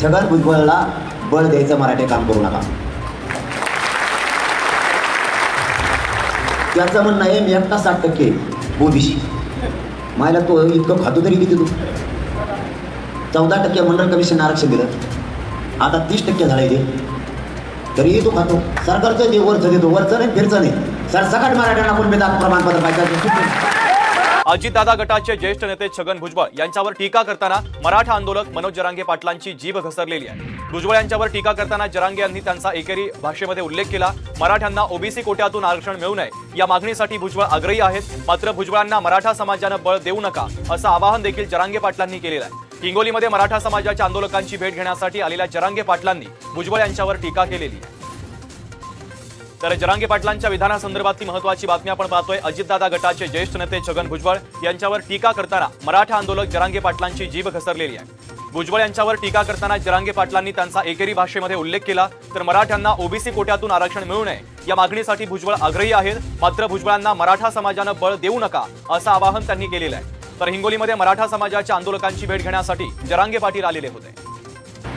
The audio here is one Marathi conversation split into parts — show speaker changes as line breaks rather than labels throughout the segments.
छगन भुजबळला बळ द्यायचं मराठी काम करू नका. त्याचं म्हणणं आहे मी एकटा साठ टक्के मोदीशी. मायला तो इतकं खातो तरी किती तू? चौदा टक्के मंडळ कमिशन आरक्षण दिलं. आता तीस टक्के झालं ते. तरीही तो खातो. सरकारचं जे वरचं देतो वरचं नाही फिरचं नाही. सरसकट मराठ्यांना कोण बेदात प्रमाणपत्र पाहिजे?
अजितदादा गटाचे ज्येष्ठ नेते छगन भुजबळ यांच्यावर टीका करताना मराठा आंदोलक मनोज जरांगे पाटलांची जीभ घसरलेली आहे. भुजबळ यांच्यावर टीका करताना जरांगे यांनी त्यांचा एकेरी भाषेमध्ये उल्लेख केला मराठ्यांना ओबीसी कोट्यातून आरक्षण मिळू नये. या मागणीसाठी भुजबळ आग्रही आहेत मात्र भुजबळांना मराठा समाजानं बळ देऊ नका असं आवाहन देखील जरांगे पाटलांनी केलेलं आहे. हिंगोलीमध्ये मराठा समाजाच्या आंदोलकांची भेट घेण्यासाठी आलेल्या जरांगे पाटलांनी भुजबळ यांच्यावर टीका केलेली आहे. तर जरांगे पाटलांच्या विधानासंदर्भातली महत्वाची बातमी आपण पाहतोय. अजितदादा गटाचे ज्येष्ठ नेते छगन भुजबळ यांच्यावर टीका करताना मराठा आंदोलक जरांगे पाटलांची जीभ घसरलेली आहे. भुजबळ यांच्यावर टीका करताना जरांगे पाटलांनी त्यांचा एकेरी भाषेमध्ये उल्लेख केला तर मराठ्यांना ओबीसी कोट्यातून आरक्षण मिळू नये. या मागणीसाठी भुजबळ आग्रही आहेत. मात्र भुजबळांना मराठा समाजानं बळ देऊ नका असं आवाहन त्यांनी केलेलं आहे. तर हिंगोलीमध्ये मराठा समाजाच्या आंदोलकांची भेट घेण्यासाठी जरांगे पाटील आलेले होते.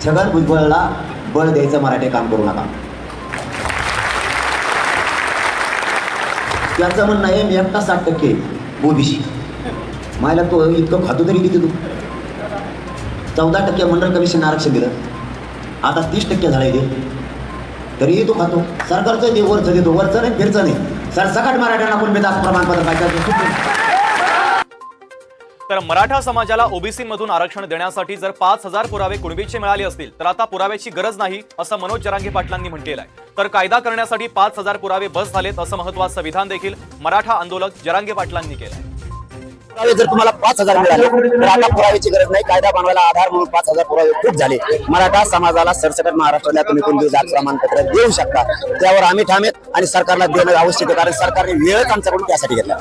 छगन भुजबळला बळ द्यायचं मराठे काम करू नका. त्याचं म्हणणं आहे मी एकटा साठ टक्के ओबीसी मायला तो इतकं खातो तरी किती तू? चौदा टक्के मंडळ कमिशन आरक्षण दिलं. आता तीस टक्के झालंय ते. तरीही तो खातो. सरकारचं दे वरचं देतो वरचं नाही फिरचं नाही. सरसकट मराठ्यांना कोण बेदात प्रमाणपत्र पाहिजे
तर मराठा समाजाला ओबीसीमधून आरक्षण देण्यासाठी जर पाच हजार पुरावे कुणबीचे मिळाले असतील तर आता पुराव्याची गरज नाही असं मनोज जरांगे पाटलांनी म्हटलेलं आहे. तर कायदा करण्यासाठी पाच हजार पुरावे बस झालेत असं महत्वाचं विधान देखील मराठा आंदोलक जरांगे पाटलांनी केलं
पुरावे जर तुम्हाला पाच हजार मिळाले तर आता पुराव्याची गरज नाही. कायदा बनवायला आधार म्हणून पाच हजार पुरावे खूप झाले. मराठा समाजाला सरसकट महाराष्ट्राला तुम्ही कोणती जात प्रमाणपत्र देऊ शकता. त्यावर आम्ही ठामेत आणि सरकारला देणं आवश्यक आहे कारण सरकारने वेळच आमच्याकडून त्यासाठी घेतला.